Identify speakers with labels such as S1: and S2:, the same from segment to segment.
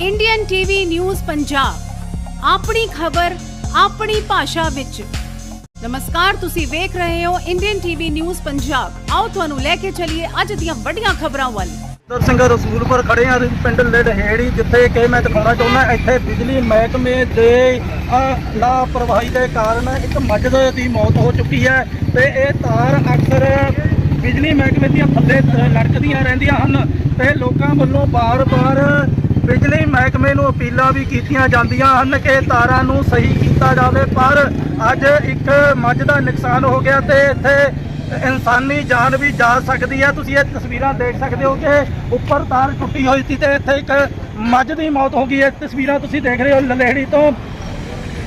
S1: Indian TV news Punjab ਆਪਣੀ ਖਬਰ, ਆਪਣੀ ਭਾਸ਼ਾ ਵਿੱਚ। ਨਮਸਕਾਰ, ਤੁਸੀਂ ਵੇਖ ਰਹੇ ਹੋ ਇੰਡੀਅਨ ਟੀਵੀ ਨਿਊਜ਼ ਪੰਜਾਬ ਆਓ ਤੁਹਾਨੂੰ ਲੈ ਕੇ ਚੱਲੀਏ ਅੱਜ ਦੀਆਂ ਵੱਡੀਆਂ ਖਬਰਾਂ ਵੱਲ।
S2: ਦਰ ਸਿੰਘ ਰਸੂਲਪੁਰ ਖੜੇ ਆ ਪਿੰਡ ਲੜਹੇੜੀ, ਜਿੱਥੇ ਕਿ ਮੈਂ ਦਿਖਾਉਣਾ ਚਾਹੁੰਦਾ, ਇੱਥੇ ਬਿਜਲੀ ਮਹਿਕਮੇ ਦੇ ਲਾਪਰਵਾਹੀ ਦੇ ਕਾਰਨ ਇੱਕ ਮੱਝ ਦੀ ਮੌਤ ਹੋ ਚੁੱਕੀ ਹੈ ਤੇ ਇਹ ਤਾਰ ਅਕਸਰ ਬਿਜਲੀ ਮਹਿਕਮੇ ਦੀਆਂ ਥੱਲੇ ਤ- ਰਹਿੰਦੀਆਂ ਹਨ ਤੇ ਲੋਕਾਂ ਵੱਲੋਂ ਬਾਰ-ਬਾਰ ਬਿਜਲੀ ਮਹਿਕਮੇ ਨੂੰ ਅਪੀਲਾਂ ਵੀ ਕੀਤੀਆਂ ਜਾਂਦੀਆਂ ਹਨ ਕਿ ਤਾਰਾਂ ਨੂੰ ਸਹੀ ਕੀਤਾ ਜਾਵੇ, ਪਰ ਅੱਜ ਇੱਕ ਮੱਝ ਦਾ ਨੁਕਸਾਨ ਹੋ ਗਿਆ ਤੇ ਇੱਥੇ ਇਨਸਾਨੀ ਜਾਨ ਵੀ ਜਾ ਸਕਦੀ ਹੈ। ਤੁਸੀਂ ਇਹ ਤਸਵੀਰਾਂ ਦੇਖ ਸਕਦੇ ਹੋ ਕਿ ਉੱਪਰ ਤਾਰ ਟੁੱਟੀ ਹੋਈ ਸੀ ਤੇ ਇੱਥੇ ਇੱਕ ਮੱਝ ਦੀ ਮੌਤ ਹੋ ਗਈ ਹੈ। ਤਸਵੀਰਾਂ ਤੁਸੀਂ ਦੇਖ ਰਹੇ ਹੋ ਲਲੇੜੀ ਤੋਂ।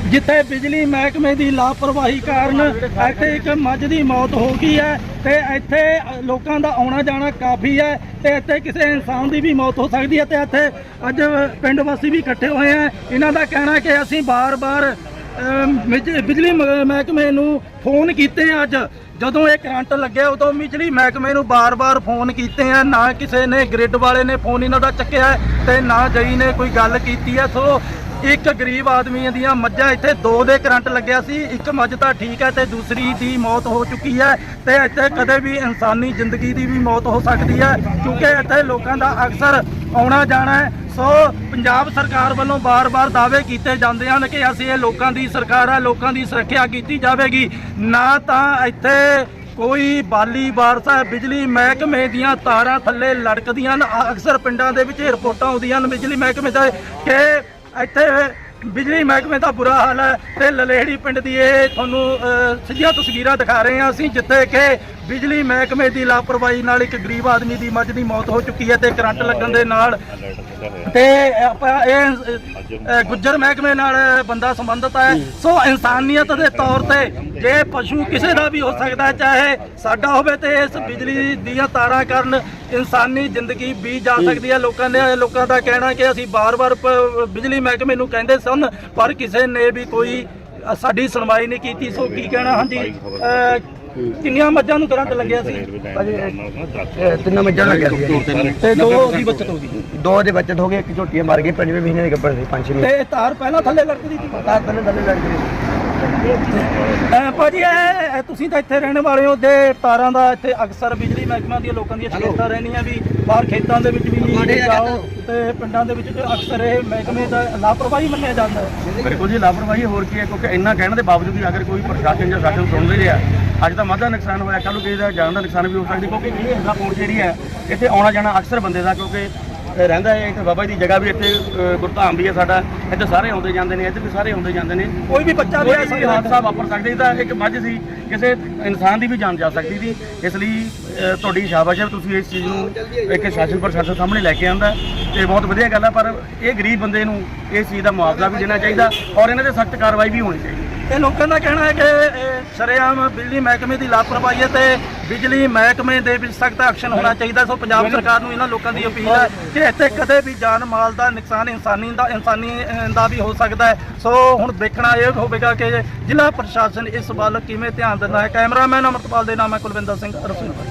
S2: ਜਿੱਥੇ ਬਿਜਲੀ ਮਹਿਕਮੇ ਦੀ ਲਾਪਰਵਾਹੀ ਕਾਰਨ ਇੱਥੇ ਇੱਕ ਮੱਝ ਦੀ ਮੌਤ ਹੋ ਗਈ ਹੈ ਤੇ ਇੱਥੇ ਲੋਕਾਂ ਦਾ ਆਉਣਾ ਜਾਣਾ ਕਾਫੀ ਹੈ ਤੇ ਇੱਥੇ ਕਿਸੇ ਇਨਸਾਨ ਦੀ ਵੀ ਮੌਤ ਹੋ ਸਕਦੀ ਹੈ ਤੇ ਇੱਥੇ ਅੱਜ ਪਿੰਡ ਵਾਸੀ ਵੀ ਇਕੱਠੇ ਹੋਏ ਆ ਇਹਨਾਂ ਦਾ ਕਹਿਣਾ ਕਿ ਅਸੀਂ ਬਾਰ-ਬਾਰ ਬਿਜ- ਬਿਜਲੀ ਮ- ਮਹਿਕਮੇ ਨੂੰ ਫੋਨ ਕੀਤੇ ਅੱਜ। ਜਦੋਂ ਇਹ ਕਰੰਟ ਲੱਗਿਆ, ਉਦੋਂ ਬਿਜਲੀ ਮਹਿਕਮੇ ਨੂੰ ਬਾਰ-ਬਾਰ ਫੋਨ ਕੀਤੇ ਆ ਨਾ ਕਿਸੇ ਨੇ ਗ੍ਰਿਡ ਵਾਲੇ ਨੇ ਫੋਨ ਇਹਨਾਂ ਦਾ ਚੱਕਿਆ ਹੈ ਤੇ ਨਾ ਜਈ ਨੇ ਕੋਈ ਗੱਲ ਕੀਤੀ ਹੈ। ਸੋ ਇੱਕ ਗਰੀਬ ਆਦਮੀ ਦੀਆਂ ਮੱਝਾਂ ਇੱਥੇ ਦੋ ਦੇ ਕਰੰਟ ਲੱਗਿਆ ਸੀ, ਇੱਕ ਮੱਝ ਤਾਂ ਠੀਕ ਹੈ ਤੇ ਦੂਸਰੀ ਦੀ ਮੌਤ ਹੋ ਚੁੱਕੀ ਹੈ ਤੇ ਇੱਥੇ ਕਦੇ ਵੀ ਇਨਸਾਨੀ ਜ਼ਿੰਦਗੀ ਦੀ ਵੀ ਮੌਤ ਹੋ ਸਕਦੀ ਹੈ ਕਿਉਂਕਿ ਇੱਥੇ ਲੋਕਾਂ ਦਾ ਅਕਸਰ ਆਉਣਾ ਜਾਣਾ ਹੈ। ਸੋ ਪੰਜਾਬ ਸਰਕਾਰ ਵੱਲੋਂ ਬਾਰ-ਬਾਰ ਦਾਅਵੇ ਕੀਤੇ ਜਾਂਦੇ ਹਨ ਕਿ ਅਸੀਂ ਇਹ ਲੋਕਾਂ ਦੀ ਸਰਕਾਰ ਹੈ, ਲੋਕਾਂ ਦੀ ਸੁਰੱਖਿਆ ਕੀਤੀ ਜਾਵੇਗੀ। ਨਾ ਤਾਂ ਇੱਥੇ ਕੋਈ ਬਾਲੀ ਵਾਰਸ਼ਾ ਬਿਜਲੀ ਮਹਿਕਮੇ ਦੀਆਂ ਤਾਰਾਂ ਥੱਲੇ ਲੜਕਦੀਆਂ ਹਨ। ਅਕਸਰ ਪਿੰਡਾਂ ਦੇ ਵਿੱਚ ਰਿਪੋਰਟਾਂ ਆਉਂਦੀਆਂ ਹਨ, ਬਿਜਲੀ ਮਹਿਕਮੇ ਦਾ, ਕਿ ਇੱਥੇ ਬਿਜਲੀ ਮਹਿਕਮੇ ਦਾ ਬੁਰਾ ਹਾਲ ਹੈ ਤੇ ਲਲੇੜੀ ਪਿੰਡ ਦੀ ਇਹ ਤੁਹਾਨੂੰ ਸਿੱਧੀਆਂ ਤਸਵੀਰਾਂ ਦਿਖਾ ਰਹੇ ਹਾਂ ਅਸੀਂ, ਜਿੱਥੇ ਕਿ ਬਿਜਲੀ ਮਹਿਕਮੇ ਦੀ ਲਾਪਰਵਾਹੀ ਨਾਲ ਇੱਕ ਗਰੀਬ ਆਦਮੀ ਦੀ ਮੱਝ ਦੀ ਮੌਤ ਹੋ ਚੁੱਕੀ ਹੈ ਤੇ ਕਰੰਟ ਲੱਗਣ ਦੇ ਨਾਲ ਤੇ ਆਪਾਂ ਇਹ ਗੁੱਜਰ ਮਹਿਕਮੇ ਨਾਲ ਬੰਦਾ ਸੰਬੰਧਤ ਹੈ। ਸੋ ਇਨਸਾਨੀਅਤ ਦੇ ਤੌਰ ਤੇ ਜੇ ਪਸ਼ੂ ਕਿਸੇ ਦਾ ਵੀ ਹੋ ਸਕਦਾ ਚਾਹੇ ਸਾਡਾ ਹੋਵੇ ਤੇ ਇਸ ਬਿਜਲੀ ਦੀਆਂ ਤਾਰਾਂ ਕਾਰਨ ਇਨਸਾਨੀ ਜ਼ਿੰਦਗੀ ਵੀ ਜਾ ਸਕਦੀ ਹੈ। ਲੋਕਾਂ ਨੇ ਲੋਕਾਂ ਦਾ ਕਹਿਣਾ ਕਿ ਅਸੀਂ ਬਾਰ-ਬਾਰ ਪ- ਬਿਜਲੀ ਮਹਿਕਮੇ ਨੂੰ ਕਹਿੰਦੇ ਸਨ ਪਰ ਕਿਸੇ ਨੇ ਵੀ ਕੋਈ ਸਾਡੀ ਸੁਣਵਾਈ ਨਹੀਂ ਕੀਤੀ। ਸੋ ਕੀ ਕਹਿਣਾ ਹਾਂਜੀ ਕਿੰਨੀਆਂ ਮੱਝਾਂ ਨੂੰ ਕਰੰਟ ਲੱਗਿਆ ਸੀ?
S3: ਇਹ ਤਿੰਨਾਂ ਮੱਝਾਂ ਲੱਗਿਆ ਸੀ।
S2: ਤੇ ਦੋ ਦੀ ਬਚਤ ਹੋ ਗਈ।
S3: ਦੋ ਦੇ ਬੱਚਤ ਹੋ ਗਏ ਇੱਕ ਝੋਟੀ ਮਰ ਗਈ ਪੰਜਵੇਂ ਮਹੀਨੇ ਦੇ ਗੱਭਰ ਸੀ ਪੰਜ ਛੇ ਮਹੀਨੇ।
S2: ਤੇ ਤਾਰ ਪਹਿਲਾਂ ਥੱਲੇ ਲੜਕਦੀ ਸੀ?
S3: ਤਾਂ ਪਹਿਲੇ ਥੱਲੇ ਲੜ ਗਏ
S2: ਅਹ ਭਾਜੀ ਇਹ ਇਹ ਤੁਸੀਂ ਤਾਂ ਇੱਥੇ ਰਹਿਣ ਵਾਲੇ ਹੋ ਤੇ ਤਾਰਾਂ ਦਾ ਇੱਥੇ ਅਕਸਰ ਬਿਜਲੀ ਮਹਿਕਮਾ ਦੀਆਂ ਲੋਕਾਂ ਦੀਆਂ ਸ਼ਿਕਾਇਤਾਂ ਰਹਿੰਦੀਆਂ ਵੀ ਬਾਹਰ ਖੇਤਾਂ ਦੇ ਵਿੱਚ ਵੀ ਜਾਓ ਤੇ ਪਿੰਡਾਂ ਦੇ ਵਿੱਚ ਅਕਸਰ ਇਹ ਮਹਿਕਮੇ ਦਾ ਲਾਪਰਵਾਹੀ ਮੰਨਿਆ ਜਾਂਦਾ ਹੈ।
S4: ਬਿਲਕੁਲ ਜੀ ਲਾਪਰਵਾਹੀ ਹੋਰ ਕੀ ਹੈ ਕਿਉਂਕਿ ਇੰਨਾ ਕਹਿਣ ਦੇ ਬਾਵਜੂਦ ਵੀ ਅਗਰ ਕੋਈ ਪ੍ਰਸ਼ਾਸਨ ਜਾਂ ਸ਼ਾਸਨ ਸੁਣ ਨਹੀਂ ਰਿਹਾ ਅੱਜ ਤਾਂ ਮਾਦਾ ਨੁਕਸਾਨ ਹੋਇਆ ਕੱਲ ਨੂੰ ਕਿਸੇ ਦਾ ਜਾਨ ਦਾ ਨੁਕਸਾਨ ਵੀ ਹੋ ਸਕਦਾ ਕਿਉਂਕਿ ਜਿਹੜੀ ਹੱਲਾ ਪਹੁੰਚ ਜਿਹੜੀ ਹੈ ਇੱਥੇ ਆਉਣਾ ਜਾਣਾ ਅਕਸਰ ਬੰਦੇ ਦਾ ਕਿਉਂਕਿ ਇਹ ਰਹਿੰਦਾ ਹੈ ਇੱਥੇ ਬਾਬਾ ਜੀ ਦੀ ਜਗ੍ਹਾ ਵੀ ਇੱਥੇ ਗੁਰਧਾਮ ਵੀ ਹੈ ਸਾਡਾ। ਇੱਥੇ ਸਾਰੇ ਆਉਂਦੇ ਜਾਂਦੇ ਨੇ ਇੱਥੇ ਵੀ ਸਾਰੇ ਆਉਂਦੇ ਜਾਂਦੇ ਨੇ।
S2: ਕੋਈ ਵੀ ਬੱਚਾ ਵੀ ਐਸਾ
S4: ਹਾਦਸਾ ਵਾਪਰ ਸਕਦਾ ਤਾਂ ਇੱਕ ਮੱਝ ਸੀ ਕਿਸੇ ਇਨਸਾਨ ਦੀ ਵੀ ਜਾਨ ਜਾ ਸਕਦੀ ਸੀ। ਇਸ ਲਈ ਤੁਹਾਡੀ ਸ਼ਾਬਾਸ਼ ਹੈ ਤੁਸੀਂ ਇਸ ਚੀਜ਼ ਨੂੰ ਇੱਕ ਸ਼ਾਸਨ ਪ੍ਰਸ਼ਾਸਨ ਸਾਹਮਣੇ ਲੈ ਕੇ ਆਂਦਾ। ਤੇ ਬਹੁਤ ਵਧੀਆ ਗੱਲ ਹੈ ਪਰ ਇਹ ਗਰੀਬ ਬੰਦੇ ਨੂੰ ਇਸ ਚੀਜ਼ ਦਾ ਮੁਆਵਜ਼ਾ ਵੀ ਦੇਣਾ ਚਾਹੀਦਾ ਔਰ ਇਹਨਾਂ ਤੇ ਸਖਤ ਕਾਰਵਾਈ ਵੀ ਹੋਣੀ ਚਾਹੀਦੀ।
S2: ਇਹ ਲੋਕਾਂ ਦਾ ਕਹਿਣਾ ਹੈ ਕਿ ਇਹ ਸ਼ਰੇਆਮ ਬਿਜਲੀ ਮਹਿਕਮੇ ਦੀ ਲਾਪਰਵਾਹੀ ਹੈ ਤੇ ਬਿਜਲੀ ਮਹਿਕਮੇ ਦੇ ਵਿੱਚ ਸਖਤ ਐਕਸ਼ਨ ਹੋਣਾ ਚਾਹੀਦਾ। ਸੋ ਪੰਜਾਬ ਸਰਕਾਰ ਨੂੰ ਇਹਨਾਂ ਲੋਕਾਂ ਦੀ ਅਪੀਲ ਹੈ ਕਿ ਇੱਥੇ ਕਦੇ ਵੀ ਜਾਨ ਮਾਲ ਦਾ ਨੁਕਸਾਨ ਇਨਸਾਨੀ ਦਾ ਇਨਸਾਨੀ ਦਾ ਵੀ ਹੋ ਸਕਦਾ ਹੈ। ਸੋ ਹੁਣ ਦੇਖਣਾ ਇਹ ਹੋਵੇਗਾ ਕਿ ਜ਼ਿਲ੍ਹਾ ਪ੍ਰਸ਼ਾਸਨ ਇਸ ਵੱਲ ਕਿਵੇਂ ਧਿਆਨ ਦਿੰਦਾ ਹੈ। ਕੈਮਰਾਮੈਨ ਅਮਰਪਾਲ ਦੇ ਨਾਮ ਹੈ ਕੁਲਵਿੰਦਰ ਸਿੰਘ ਰਸੂਲਪੁਰ